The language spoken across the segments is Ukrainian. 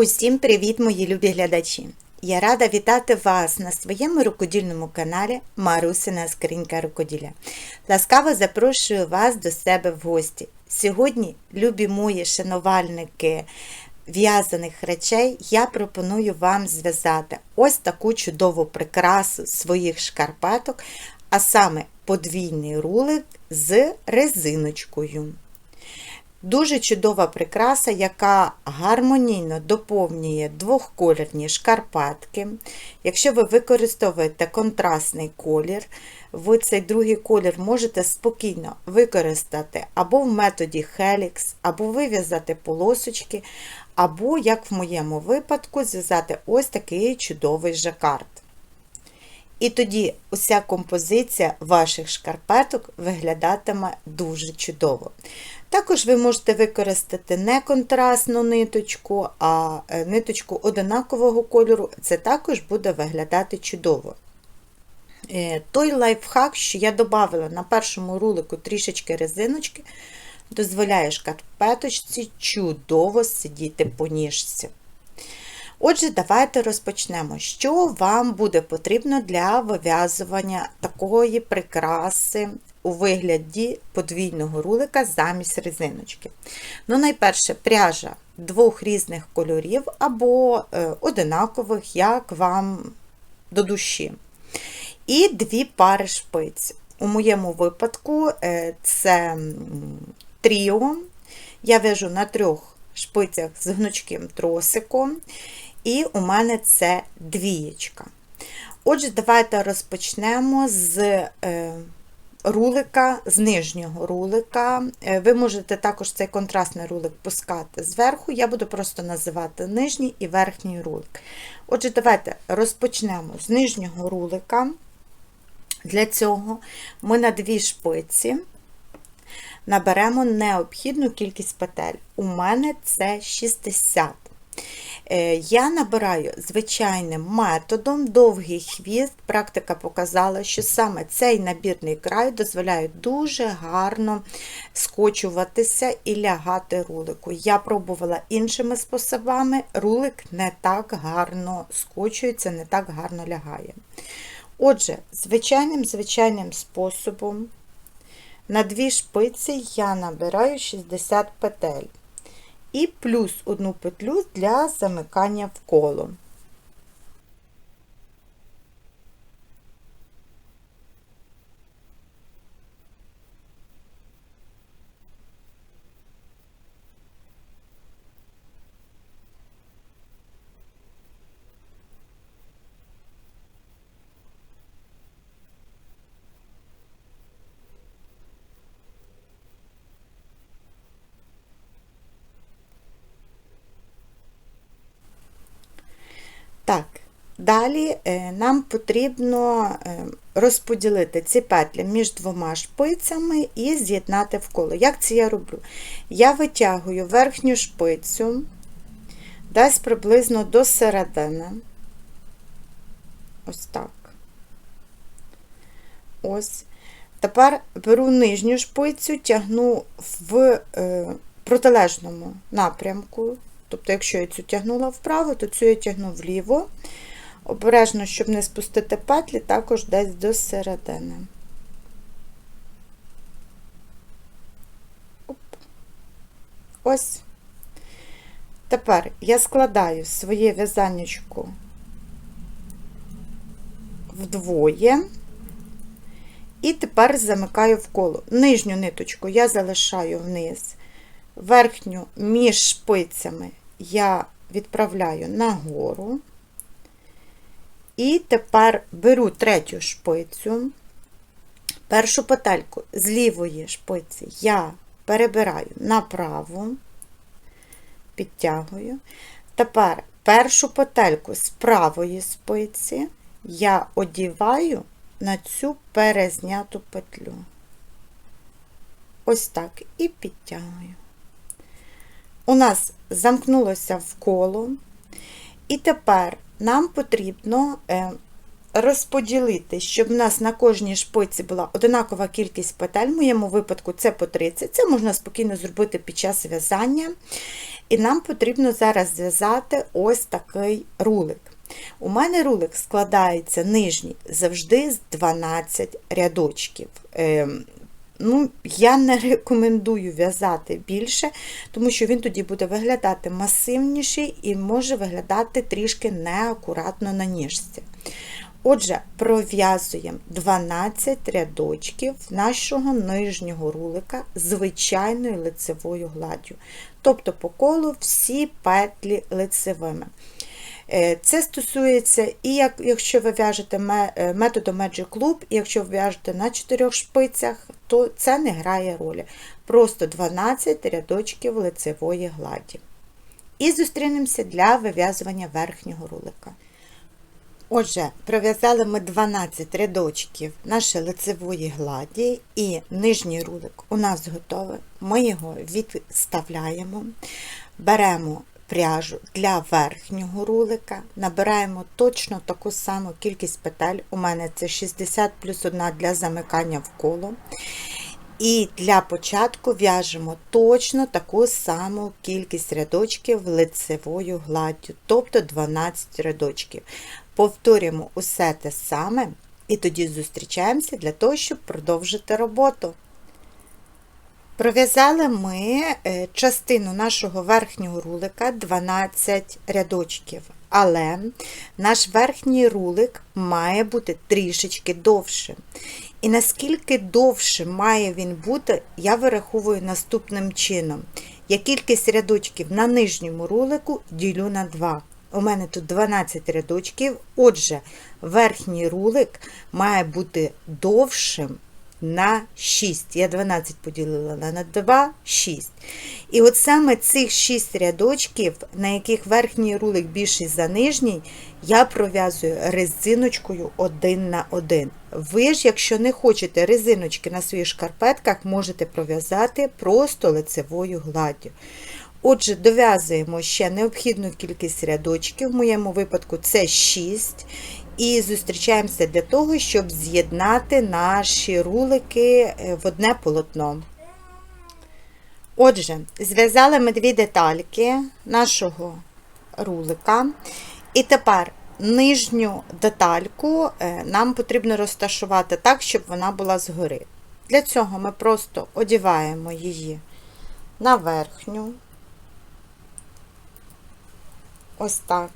Усім привіт, мої любі глядачі! Я рада вітати вас на своєму рукодільному каналі Марусина Скринька Рукоділля. Ласкаво запрошую вас до себе в гості. Сьогодні, любі мої шанувальники в'язаних речей, я пропоную вам зв'язати ось таку чудову прикрасу своїх шкарпеток, а саме подвійний рулик з резиночкою. Дуже чудова прикраса, яка гармонійно доповнює двохколірні шкарпетки. Якщо ви використовуєте контрастний колір, ви цей другий колір можете спокійно використати або в методі Helix, або вив'язати полосочки, або, як в моєму випадку, зв'язати ось такий чудовий жакард. І тоді уся композиція ваших шкарпеток виглядатиме дуже чудово. Також ви можете використати не контрастну ниточку, а е, ниточку одинакового кольору, це також буде виглядати чудово. Е, той лайфхак, що я додала на першому рулику трішечки резиночки, дозволяє шкарпеточці чудово сидіти по ніжці. Отже, давайте розпочнемо. Що вам буде потрібно для вив'язування такої прикраси у вигляді подвійного рулика замість резиночки? Ну, найперше, пряжа двох різних кольорів або е, одинакових, як вам до душі. І дві пари шпиць. У моєму випадку е, це тріо. Я вяжу на трьох шпицях з гнучким тросиком. І у мене це двієчка. Отже, давайте розпочнемо з е, рулика, з нижнього рулика. Е, ви можете також цей контрастний рулик пускати зверху, я буду просто називати нижній і верхній рулик. Отже, давайте розпочнемо з нижнього рулика. Для цього ми на дві шпиці наберемо необхідну кількість петель. У мене це 60. Е, я набираю звичайним методом довгий хвіст. Практика показала, що саме цей набірний край дозволяє дуже гарно скочуватися і лягати рулику. Я пробувала іншими способами, рулик не так гарно скочується, не так гарно лягає. Отже, звичайним звичайним способом на дві шпиці я набираю 60 петель і плюс одну петлю для замикання в коло. Так, далі е, нам потрібно е, розподілити ці петлі між двома шпицями і з'єднати в коло. Як це я роблю? Я витягую верхню шпицю десь приблизно до середини. Ось так. Ось. Тепер беру нижню шпицю, тягну в е, протилежному напрямку. Тобто, якщо я цю тягнула вправо, то цю я тягну вліво. Обережно, щоб не спустити петлі, також десь до середини. Ось. Тепер я складаю своє в'язаннячко вдвоє. І тепер замикаю в коло. Нижню ниточку я залишаю вниз, верхню між шпицями я відправляю нагору. І тепер беру третю шпицю, першу петельку з лівої шпиці я перебираю направо, підтягую. Тепер першу петельку з правої спиці я одіваю на цю перезняту петлю. Ось так, і підтягую у нас замкнулося в коло, і тепер нам потрібно е, розподілити, щоб в нас на кожній шпиці була одинакова кількість петель, в моєму випадку це по 30. Це можна спокійно зробити під час в'язання. І нам потрібно зараз зв'язати ось такий рулик. У мене рулик складається нижній завжди з 12 рядочків. Ну, Я не рекомендую в'язати більше, тому що він тоді буде виглядати масивніший і може виглядати трішки неакуратно на ніжці. Отже, пров'язуємо 12 рядочків нашого нижнього рулика звичайною лицевою гладдю. Тобто по колу всі петлі лицевими. Е, Це стосується і як, якщо ви в'яжете методом Magic Loop, і якщо ви в'яжете на 4 шпицях, то це не грає ролі. Просто 12 рядочків лицевої гладі. І зустрінемося для вив'язування верхнього рулика. Отже, пров'язали ми 12 рядочків нашої лицевої гладі, і нижній рулик у нас готовий. Ми його відставляємо, беремо пряжу для верхнього рулика, набираємо точно таку саму кількість петель. У мене це 60 плюс 1 для замикання в коло. І для початку в'яжемо точно таку саму кількість рядочків лицевою гладдю, тобто 12 рядочків. Повторюємо усе те саме, і тоді зустрічаємося для того, щоб продовжити роботу. Пров'язали ми е, частину нашого верхнього рулика 12 рядочків, але наш верхній рулик має бути трішечки довшим. І наскільки довше має він бути, я вираховую наступним чином. Я кількість рядочків на нижньому рулику ділю на 2. У мене тут 12 рядочків, отже, верхній рулик має бути довшим на 6. Я 12 поділила на 2, 6. І от саме цих 6 рядочків, на яких верхній рулик більший за нижній, я пров'язую резиночкою один на один. Ви ж, якщо не хочете резиночки на своїх шкарпетках, можете пров'язати просто лицевою гладдю. Отже, дов'язуємо ще необхідну кількість рядочків, в моєму випадку це 6. І зустрічаємося для того, щоб з'єднати наші рулики в одне полотно. Отже, зв'язали ми дві детальки нашого рулика. І тепер нижню детальку нам потрібно розташувати так, щоб вона була згори. Для цього ми просто одіваємо її на верхню. Ось так.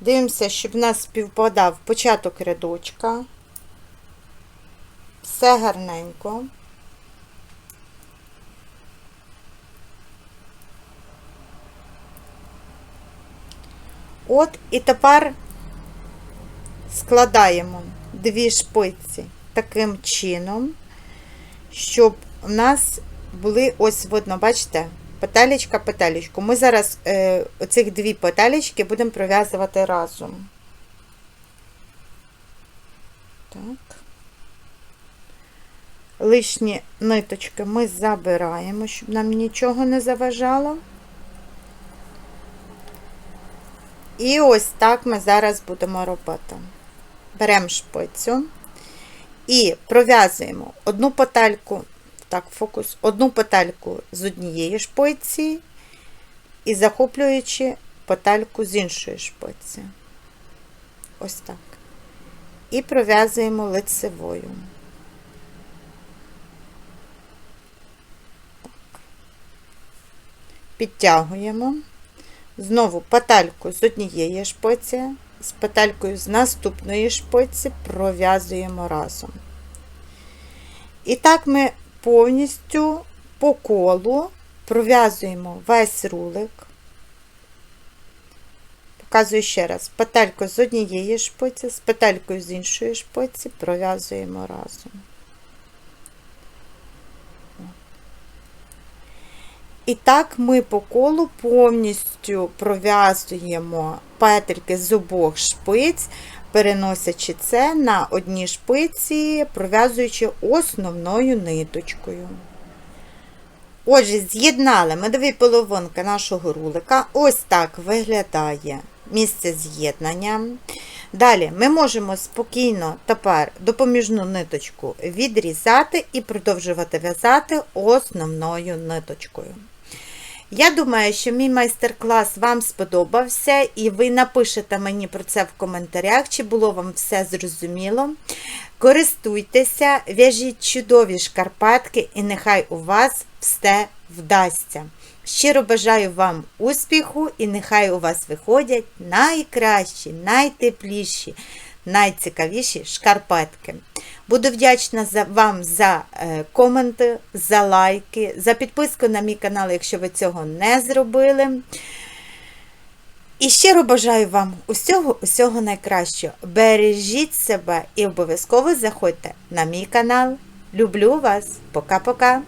Дивимося, щоб в нас співпадав початок рядочка. Все гарненько. От, і тепер складаємо дві шпиці таким чином, щоб у нас були ось видно, бачите? Петелечка, петелечку. Ми зараз е, оцих дві петелечки будемо пров'язувати разом. Так. Лишні ниточки ми забираємо, щоб нам нічого не заважало. І ось так ми зараз будемо робити. Беремо шпицю і пров'язуємо одну петельку так, фокус, одну петельку з однієї шпиці і захоплюючи петельку з іншої шпиці. Ось так. І пров'язуємо лицевою. Підтягуємо. Знову петельку з однієї шпиці, з петелькою з наступної шпиці пров'язуємо разом. І так ми повністю по колу пров'язуємо весь рулик. Показую ще раз, петельку з однієї шпиці, з петелькою з іншої шпиці пров'язуємо разом. І так ми по колу повністю пров'язуємо петельки з обох шпиць, переносячи це на одній шпиці, пров'язуючи основною ниточкою. Отже, з'єднали ми дві половинки нашого рулика. Ось так виглядає місце з'єднання. Далі ми можемо спокійно тепер допоміжну ниточку відрізати і продовжувати в'язати основною ниточкою. Я думаю, що мій майстер-клас вам сподобався, і ви напишете мені про це в коментарях, чи було вам все зрозуміло. Користуйтеся, в'яжіть чудові шкарпетки, і нехай у вас все вдасться. Щиро бажаю вам успіху, і нехай у вас виходять найкращі, найтепліші, найцікавіші шкарпетки. Буду вдячна за, вам за е, коменти, за лайки, за підписку на мій канал, якщо ви цього не зробили. І щиро бажаю вам усього, усього найкращого. Бережіть себе і обов'язково заходьте на мій канал. Люблю вас. Пока-пока.